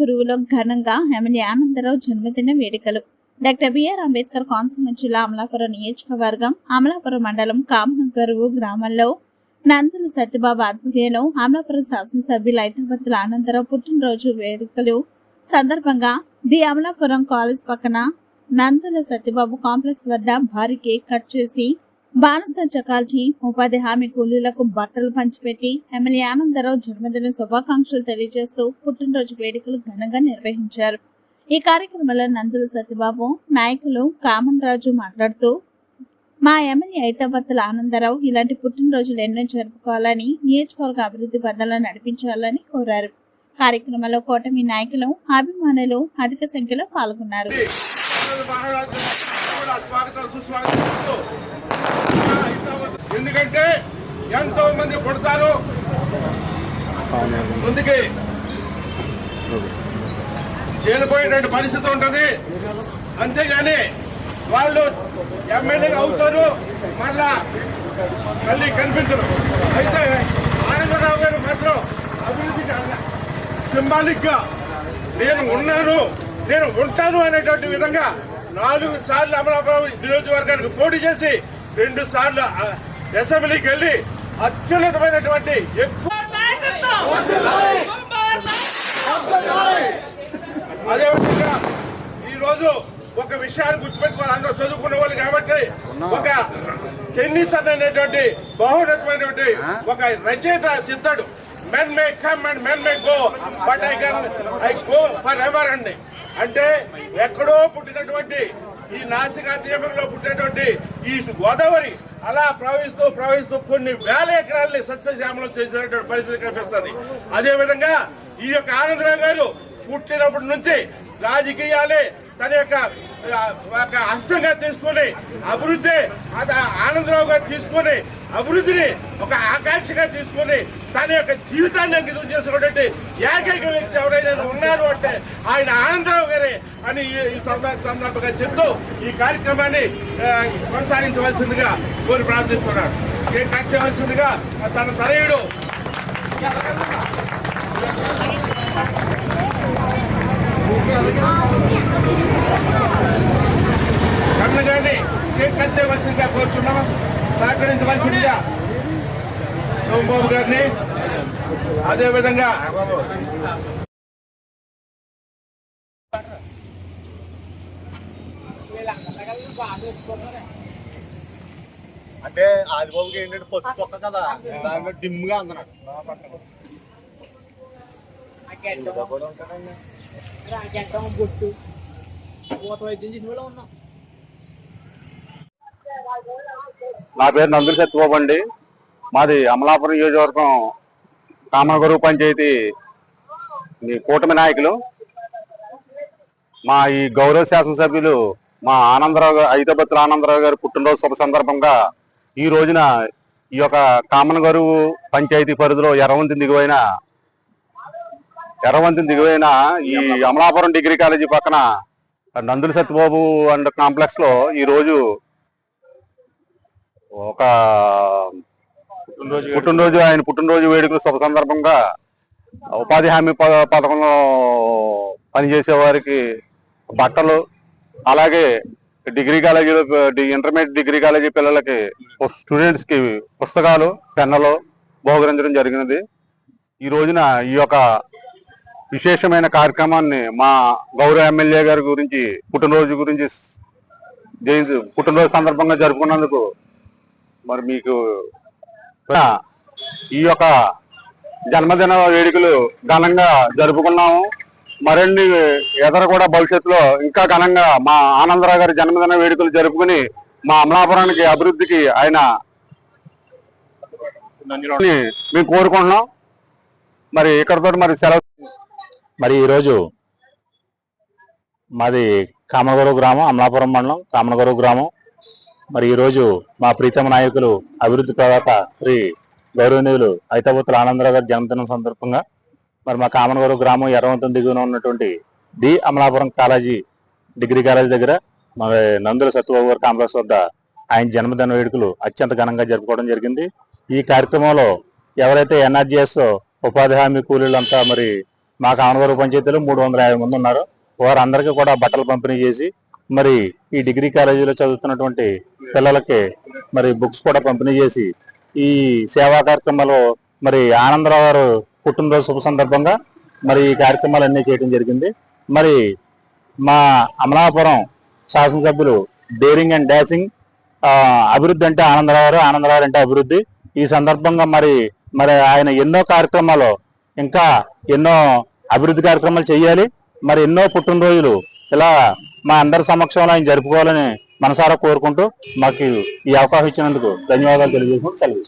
గురువులో ఘనంగా ఎమ్మెల్యే ఆనందరావు జన్మదిన వేడుకలు. డాక్టర్ బిఆర్ అంబేద్కర్ కోనసీమ జిల్లా అమలాపురం నియోజకవర్గం అమలాపురం మండలం కామనగరువు గ్రామంలో నందుల సత్యబాబు ఆధ్వర్యంలో అమలాపురం శాసనసభ్యులు ఐతావత్తుల ఆనందరావు పుట్టినరోజు వేడుకలు. సందర్భంగా ది అమలాపురం కాలేజ్ పక్కన నందుల సత్యబాబు కాంప్లెక్స్ వద్ద భారీ కేక్ కట్ చేసి బాణసంచ చకాల్చి ఉపాధి హామీ కూలీలకు బట్టలు పంచిపెట్టి ఎమ్మెల్యే ఆనందరావు జన్మదిన శుభాకాంక్షలు తెలియజేస్తూ పుట్టినరోజు వేడుకలు ఘనంగా నిర్వహించారు. ఈ కార్యక్రమంలో నందుల సత్యబాబు నాయకులు కామన్ రాజు మాట్లాడుతూ మా ఎమ్మెల్యే ఐతాబత్తుల ఆనందరావు ఇలాంటి పుట్టినరోజులు ఎన్నో జరుపుకోవాలని నియోజకవర్గ అభివృద్ధి పథంలో నడిపించాలని కోరారు. కార్యక్రమంలో కూటమి నాయకులు అభిమానులు అధిక సంఖ్యలో పాల్గొన్నారు. సుస్వాగతం ఎందుకంటే ఎంతో మంది కొడతారు. ముందుకి చేరిపోయేటువంటి పరిస్థితి ఉంటుంది. అంతేగాని వాళ్ళు ఎమ్మెల్యే అవుతారు మళ్ళా మళ్ళీ కనిపించరు. అయితే ఆనందరావు గారు మాత్రం అభివృద్ధికి సింబాలిక్గా నేను ఉన్నాను నేను ఉంటాను అనేటువంటి విధంగా నాలుగు సార్లు అమలాపురం నియోజకవర్గానికి పోటీ చేసి రెండు సార్లు అసెంబ్లీకి వెళ్ళి అత్యున్నతమైనటువంటి ఎక్కువ అదేవిధంగా ఈ రోజు ఒక విషయాన్ని గుర్తుపెట్టుకోవాలి. అందరూ చదువుకున్న వాళ్ళు కాబట్టి ఒక టెన్నిస్ అనేటువంటి బహున్నతమైనటువంటి ఒక రచయిత చెప్తాడు men may come and men may go but I can I go forever అండి అంటే ఎక్కడో పుట్టినటువంటి ఈ నాసికా దీపంలో పుట్టినటువంటి ఈ గోదావరి అలా ప్రవహిస్తూ ప్రవహిస్తూ కొన్ని వేల ఎకరాలని సస్యశ్యామలం చేసినటువంటి పరిస్థితి కనిపిస్తుంది. అదేవిధంగా ఈ యొక్క ఆనందరావు గారు పుట్టినప్పటి నుంచి రాజకీయాలే తన యొక్క ఒక హస్తంగా తీసుకొని అభివృద్ధి ఆనందరావు గారు తీసుకొని అభివృద్ధిని ఒక ఆకాంక్షగా తీసుకొని తన యొక్క జీవితాన్ని అంకితం చేసినటువంటి ఏకైక వ్యక్తి ఎవరైనా ఉన్నారు అంటే ఆయన ఆనందరావు గారే అని ఈ- సందర్భంగా చెప్తూ ఈ కార్యక్రమాన్ని కొనసాగించవలసిందిగా కోరి ప్రార్థిస్తున్నారు కట్టవలసిందిగా తన తనయుడు కన్నగాని కేక్ కట్ చేయవలసిందిగా కోరుచున్నాం. సహకరించవలసిందిగా సోమబాబు గారిని. అదేవిధంగా అంటే ఆదిబాబుకి ఏంటంటే పచ్చి తొక్క కదా దాని మీద డిమ్గా అందన్నాడు రాజంటాం వైద్యం చేసిన వాళ్ళు ఉన్నాం. నా పేరు నందుల సత్యబాబు అండి. మాది అమలాపురం నియోజకవర్గం కామనగరువు పంచాయతీ కూటమి నాయకులు. మా ఈ గౌరవ శాసనసభ్యులు మా ఆనందరావు గారు ఐదబత్తుల ఆనందరావు గారి పుట్టినరోజు శుభ సందర్భంగా ఈ రోజున ఈ యొక్క కామనగరువు పంచాయతీ పరిధిలో ఎర్రవంతి దిగువైన ఎర్రవంతి దిగువైన ఈ అమలాపురం డిగ్రీ కాలేజీ పక్కన నందుల సత్యబాబు అండ్ కాంప్లెక్స్లో ఈ రోజు ఒక పుట్టినరోజు ఆయన పుట్టినరోజు వేడుకల శుభ సందర్భంగా ఉపాధి హామీ పథకంలో పనిచేసే వారికి బట్టలు అలాగే డిగ్రీ కాలేజీలో ఇంటర్మీడియట్ డిగ్రీ కాలేజీ పిల్లలకి స్టూడెంట్స్కి పుస్తకాలు పెన్నులు బహుకరించడం జరిగినది. ఈ రోజున ఈ యొక్క విశేషమైన కార్యక్రమాన్ని మా గౌరవ ఎమ్మెల్యే గారి గురించి పుట్టినరోజు గురించి జయంతి పుట్టినరోజు సందర్భంగా జరుపుకున్నందుకు మరి మీకు ఈ యొక్క జన్మదిన వేడుకలు ఘనంగా జరుపుకున్నాము. మరిన్ని ఎదర కూడా భవిష్యత్తులో ఇంకా ఘనంగా మా ఆనందరావు గారి జన్మదిన వేడుకలు జరుపుకుని మా అమలాపురానికి అభివృద్ధికి ఆయన మేము కోరుకుంటున్నాం. మరి ఇక్కడతో మరి సెలవు మరి ఈరోజు మాది కామనగూరు గ్రామం అమలాపురం మండలం కామనగూరు గ్రామం. మరి ఈరోజు మా ప్రీతమ నాయకులు అభివృద్ధి ప్రదాత శ్రీ గౌరవనీయులు ఐతబోతుల ఆనందరావు గారి జన్మదినం సందర్భంగా మరి మా కామనగూరు గ్రామం ఎర్రవంతం దిగువన ఉన్నటువంటి D Amalapuram college degree college దగ్గర మరి నందుల సత్యబాబు గారి కాంప్లెక్స్ వద్ద ఆయన జన్మదిన వేడుకలు అత్యంత ఘనంగా జరుపుకోవడం జరిగింది. ఈ కార్యక్రమంలో ఎవరైతే ఎన్ఆర్జీఎస్ ఉపాధి హామీ కూలీలంతా మరి మాకు కామనగూరు పంచాయతీలో మూడు వందల యాభై మంది ఉన్నారు. వారందరికీ కూడా బట్టలు పంపిణీ చేసి మరి ఈ డిగ్రీ కాలేజీలో చదువుతున్నటువంటి పిల్లలకి మరి బుక్స్ కూడా పంపిణీ చేసి ఈ సేవా కార్యక్రమాలు మరి ఆనందరావు గారు పుట్టినరోజు శుభ సందర్భంగా మరి ఈ కార్యక్రమాలన్నీ చేయడం జరిగింది. మరి మా అమలాపురం శాసనసభ్యులు డేరింగ్ అండ్ డాషింగ్ అభివృద్ధి అంటే ఆనందరావు గారు ఆనందరావు అంటే అభివృద్ధి. ఈ సందర్భంగా మరి మరి ఆయన ఎన్నో కార్యక్రమాలు ఇంకా ఎన్నో అభివృద్ధి కార్యక్రమాలు చేయాలి. మరి ఎన్నో పుట్టినరోజులు ఇలా మా అందరి సమక్షంలో ఆయన జరుపుకోవాలని మనసారా కోరుకుంటూ మాకు ఈ అవకాశం ఇచ్చినందుకు ధన్యవాదాలు తెలియజేసుకుంటూ సెలవు